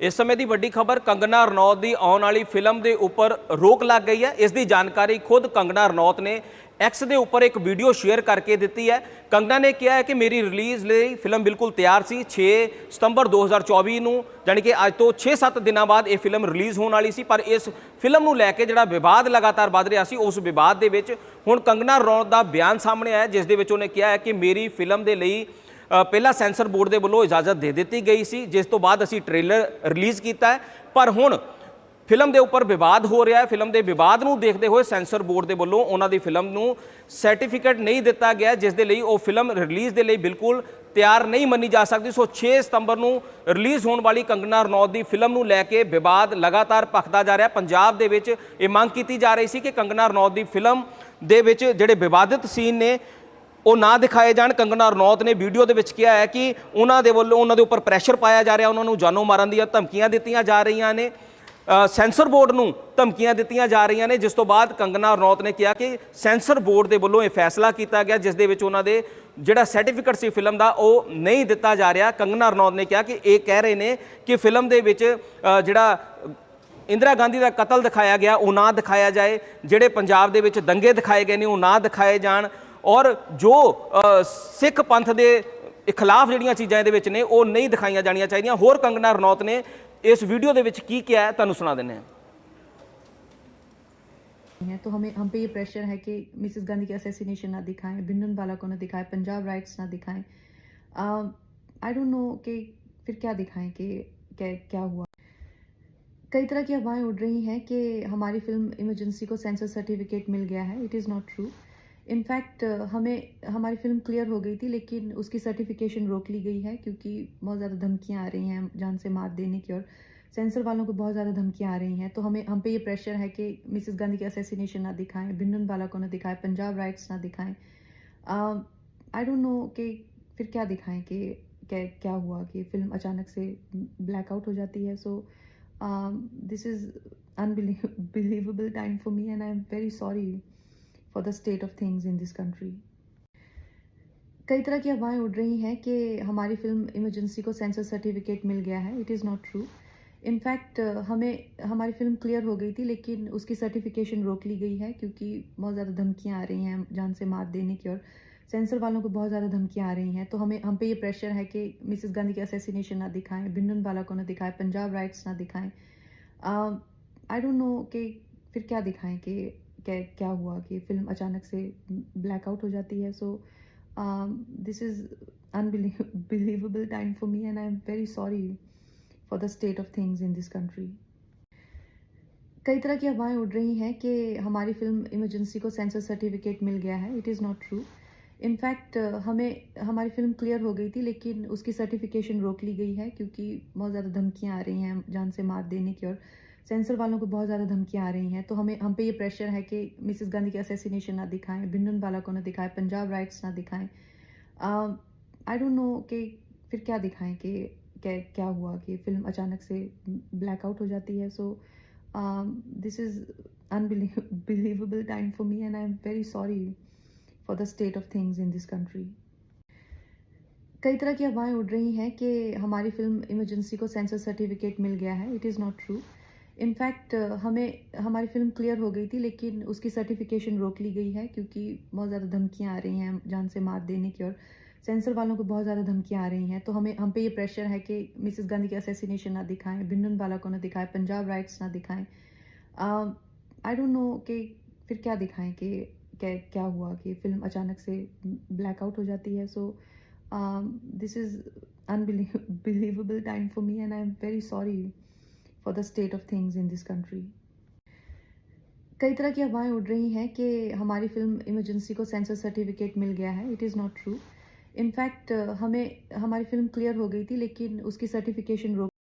ਇਸ ਸਮੇਂ ਦੀ ਵੱਡੀ ਖਬਰ ਕੰਗਨਾ ਰਣੌਤ ਦੀ ਆਉਣ ਵਾਲੀ ਫਿਲਮ ਦੇ ਉੱਪਰ ਰੋਕ ਲੱਗ ਗਈ ਹੈ। ਇਸ ਦੀ ਜਾਣਕਾਰੀ ਖੁਦ ਕੰਗਨਾ ਰਣੌਤ ਨੇ ਐਕਸ ਦੇ ਉੱਪਰ ਇੱਕ ਵੀਡੀਓ ਸ਼ੇਅਰ ਕਰਕੇ ਦਿੱਤੀ ਹੈ। ਕੰਗਨਾ ਨੇ ਕਿਹਾ ਹੈ ਕਿ ਮੇਰੀ ਰਿਲੀਜ਼ ਲਈ ਫਿਲਮ ਬਿਲਕੁਲ ਤਿਆਰ ਸੀ। 6 ਸਤੰਬਰ 2024 ਨੂੰ, ਜਾਣੀ ਕਿ ਅੱਜ ਤੋਂ 6-7 ਦਿਨਾਂ ਬਾਅਦ ਇਹ ਫਿਲਮ ਰਿਲੀਜ਼ ਹੋਣ ਵਾਲੀ ਸੀ। ਪਰ ਇਸ ਫਿਲਮ ਨੂੰ ਲੈ ਕੇ ਜਿਹੜਾ ਵਿਵਾਦ ਲਗਾਤਾਰ ਵੱਧ ਰਿਹਾ ਸੀ, ਉਸ ਵਿਵਾਦ ਦੇ ਵਿੱਚ ਹੁਣ ਕੰਗਨਾ ਰਣੌਤ ਦਾ ਬਿਆਨ ਸਾਹਮਣੇ ਆਇਆ ਜਿਸ ਦੇ ਵਿੱਚ ਉਹਨੇ ਕਿਹਾ ਹੈ ਕਿ ਮੇਰੀ ਫਿਲਮ ਦੇ ਲਈ ਪਹਿਲਾਂ ਸੈਂਸਰ ਬੋਰਡ ਦੇ ਵੱਲੋਂ ਇਜਾਜ਼ਤ ਦੇ ਦਿੱਤੀ ਗਈ ਸੀ, ਜਿਸ ਤੋਂ ਬਾਅਦ ਅਸੀਂ ਟ੍ਰੇਲਰ ਰਿਲੀਜ਼ ਕੀਤਾ ਹੈ। ਪਰ ਹੁਣ ਫਿਲਮ ਦੇ ਉੱਪਰ ਵਿਵਾਦ ਹੋ ਰਿਹਾ ਹੈ। ਫਿਲਮ ਦੇ ਵਿਵਾਦ ਨੂੰ ਦੇਖਦੇ ਹੋਏ ਸੈਂਸਰ ਬੋਰਡ ਦੇ ਵੱਲੋਂ ਉਹਨਾਂ ਦੀ ਫਿਲਮ ਨੂੰ ਸਰਟੀਫਿਕੇਟ ਨਹੀਂ ਦਿੱਤਾ ਗਿਆ, ਜਿਸ ਦੇ ਲਈ ਉਹ ਫਿਲਮ ਰਿਲੀਜ਼ ਦੇ ਲਈ ਬਿਲਕੁਲ ਤਿਆਰ ਨਹੀਂ ਮੰਨੀ ਜਾ ਸਕਦੀ। ਸੋ 6 ਸਤੰਬਰ ਨੂੰ ਰਿਲੀਜ਼ ਹੋਣ ਵਾਲੀ ਕੰਗਨਾ ਰਣੌਤ ਦੀ ਫਿਲਮ ਨੂੰ ਲੈ ਕੇ ਵਿਵਾਦ ਲਗਾਤਾਰ ਭਖਦਾ ਜਾ ਰਿਹਾ। ਪੰਜਾਬ ਦੇ ਵਿੱਚ ਇਹ ਮੰਗ ਕੀਤੀ ਜਾ ਰਹੀ ਸੀ ਕਿ ਕੰਗਨਾ ਰਣੌਤ ਦੀ ਫਿਲਮ ਦੇ ਵਿੱਚ ਜਿਹੜੇ ਵਿਵਾਦਿਤ ਸੀਨ ਨੇ ਉਹ ਨਾ ਦਿਖਾਏ ਜਾਣ। ਕੰਗਨਾ ਰਣੌਤ ਨੇ ਵੀਡੀਓ ਦੇ ਵਿੱਚ ਕਿਹਾ ਹੈ ਕਿ ਉਹਨਾਂ ਦੇ ਵੱਲੋਂ ਉਹਨਾਂ ਦੇ ਉੱਪਰ ਪ੍ਰੈਸ਼ਰ ਪਾਇਆ ਜਾ ਰਿਹਾ, ਉਹਨਾਂ ਨੂੰ ਜਾਨੋਂ ਮਾਰਨ ਦੀਆਂ ਧਮਕੀਆਂ ਦਿੱਤੀਆਂ ਜਾ ਰਹੀਆਂ ਨੇ। ਸੈਂਸਰ ਬੋਰਡ ਨੂੰ ਧਮਕੀਆਂ ਦਿੱਤੀਆਂ ਜਾ ਰਹੀਆਂ ਨੇ, ਜਿਸ ਤੋਂ ਬਾਅਦ ਕੰਗਨਾ ਰਣੌਤ ਨੇ ਕਿਹਾ ਕਿ ਸੈਂਸਰ ਬੋਰਡ ਦੇ ਵੱਲੋਂ ਇਹ ਫੈਸਲਾ ਕੀਤਾ ਗਿਆ, ਜਿਸ ਦੇ ਵਿੱਚ ਉਹਨਾਂ ਦੇ ਜਿਹੜਾ ਸਰਟੀਫਿਕੇਟ ਸੀ ਫਿਲਮ ਦਾ, ਉਹ ਨਹੀਂ ਦਿੱਤਾ ਜਾ ਰਿਹਾ। ਕੰਗਨਾ ਰਣੌਤ ਨੇ ਕਿਹਾ ਕਿ ਇਹ ਕਹਿ ਰਹੇ ਨੇ ਕਿ ਫਿਲਮ ਦੇ ਵਿੱਚ ਜਿਹੜਾ ਇੰਦਰਾ ਗਾਂਧੀ ਦਾ ਕਤਲ ਦਿਖਾਇਆ ਗਿਆ, ਉਹ ਨਾ ਦਿਖਾਇਆ ਜਾਏ। ਜਿਹੜੇ ਪੰਜਾਬ ਦੇ ਵਿੱਚ ਦੰਗੇ ਦਿਖਾਏ ਗਏ ਨੇ, ਉਹ ਨਾ ਦਿਖਾਏ ਜਾਣ। ਔਰ ਜੋ ਅ, ਸਿੱਖ ਪੰਥ ਦੇ ਖਿਲਾਫ ਜਿਹੜੀਆਂ ਚੀਜ਼ਾਂ ਇਹਦੇ ਵਿੱਚ ਨੇ ਉਹ ਨਹੀਂ ਦਿਖਾਈਆਂ ਜਾਣੀਆਂ ਚਾਹੀਦੀਆਂ ਹੋਰ ਕੰਗਨਾ ਰਣੌਤ ਨੇ ਇਸ ਵੀਡੀਓ ਦੇ ਵਿੱਚ ਕੀ ਕਿਹਾ ਹੈ ਤੁਹਾਨੂੰ ਸੁਣਾ ਦਿੰਦੇ ਹਾਂ हैं तो हमें हम पे ये प्रेशर है कि मिसेस गांधी के असैसिनेशन ना दिखाएं भिंडन वाला को ना दिखाएं पंजाब राइट्स ना दिखाएं आई डोंट नो कि फिर क्या दिखाएं कि क्या क्या हुआ कई तरह की अफवाहें उड़ रही हैं कि हमारी फिल्म इमरजेंसी को सेंसर सर्टिफिकेट मिल गया है it is not true in fact हमें, हमारी फ़िल्म क्लियर हो गई थी, लेकिन उसकी सर्टिफिकेशन रोक ली गई है, क्योंकि बहुत ज़्यादा धमकियाँ आ रही हैं जान से मार देने की, और सेंसर वालों को बहुत ज़्यादा धमकियाँ आ रही हैं। तो हमें, हम पे ये प्रेशर है कि मिसेस गांधी के असैसिनेशन ना दिखाएँ भिंडन वाला को ना दिखाएँ, पंजाब राइट्स ना दिखाएँ। आई डोंट नो कि फिर क्या दिखाएँ कि क्या क्या हुआ कि फ़िल्म अचानक से ब्लैकआउट हो जाती है। So this is unbelievable time for me and I am very sorry for the state of things in this country कई तरह की अफवाहें उड़ रही हैं कि हमारी फ़िल्म इमरजेंसी को सेंसर सर्टिफिकेट मिल गया है। It is not true in fact हमें, हमारी फ़िल्म क्लियर हो गई थी, लेकिन उसकी सर्टिफिकेशन रोक ली गई है क्योंकि बहुत ज़्यादा धमकियाँ आ रही हैं जान से मार देने की और सेंसर वालों को बहुत ज़्यादा धमकियाँ आ रही हैं। तो हमें, हम पे ये प्रेशर है कि मिसेस गांधी के असैसिनेशन ना दिखाएँ भिंडन वाला को ना दिखाएँ, पंजाब राइट्स ना दिखाएँ। आई डोंट नो कि फिर क्या दिखाएँ कि क्या क्या हुआ कि फ़िल्म अचानक से ब्लैकआउट हो जाती है। So this is unbelievable time for me and I am very sorry for the state of things in this country कई तरह की अफवाहें उड़ रही हैं कि हमारी फ़िल्म इमरजेंसी को सेंसर सर्टिफिकेट मिल गया है। It is not true in fact हमें, हमारी फ़िल्म क्लियर हो गई थी, लेकिन उसकी सर्टिफिकेशन रोक ली गई है, क्योंकि बहुत ज़्यादा धमकियाँ आ रही हैं जान से मार देने की और सेंसर वालों को बहुत ज़्यादा धमकियाँ आ रही हैं तो हमें, हम पे ये प्रेशर है कि मिसेस गांधी के असैसिनेशन ना दिखाएँ भिंडन वाला को ना दिखाएँ, पंजाब राइट्स ना दिखाएँ। आई डोंट नो कि फिर क्या दिखाएँ कि क्या क्या हुआ कि फ़िल्म अचानक से ब्लैकआउट हो जाती है। So this is unbelievable time for me and I am very sorry for the state of things in this country कई तरह की अफवाहें उड़ रही हैं कि हमारी फ़िल्म इमरजेंसी को सेंसर सर्टिफिकेट मिल गया है। It is not true in fact हमें, हमारी फ़िल्म क्लियर हो गई थी, लेकिन उसकी सर्टिफिकेशन रोक ली गई है, क्योंकि बहुत ज़्यादा धमकियाँ आ रही हैं जान से मार देने की, और सेंसर वालों को बहुत ज़्यादा धमकियाँ आ रही हैं। तो हमें, हम पे ये प्रेशर है कि मिसेस गांधी के असैसिनेशन ना दिखाएँ भिंडन वाला को ना दिखाएँ, पंजाब राइट्स ना दिखाएँ। आई डोंट नो कि फिर क्या दिखाएँ कि क्या क्या हुआ कि फ़िल्म अचानक से ब्लैकआउट हो जाती है। So this is unbelievable time for me and I am very sorry for the state of things in this country कई तरह की अफवाहें उड़ रही हैं कि हमारी फ़िल्म इमरजेंसी को सेंसर सर्टिफिकेट मिल गया है। It is not true in fact हमें, हमारी फ़िल्म क्लियर हो गई थी, लेकिन उसकी सर्टिफिकेशन रोक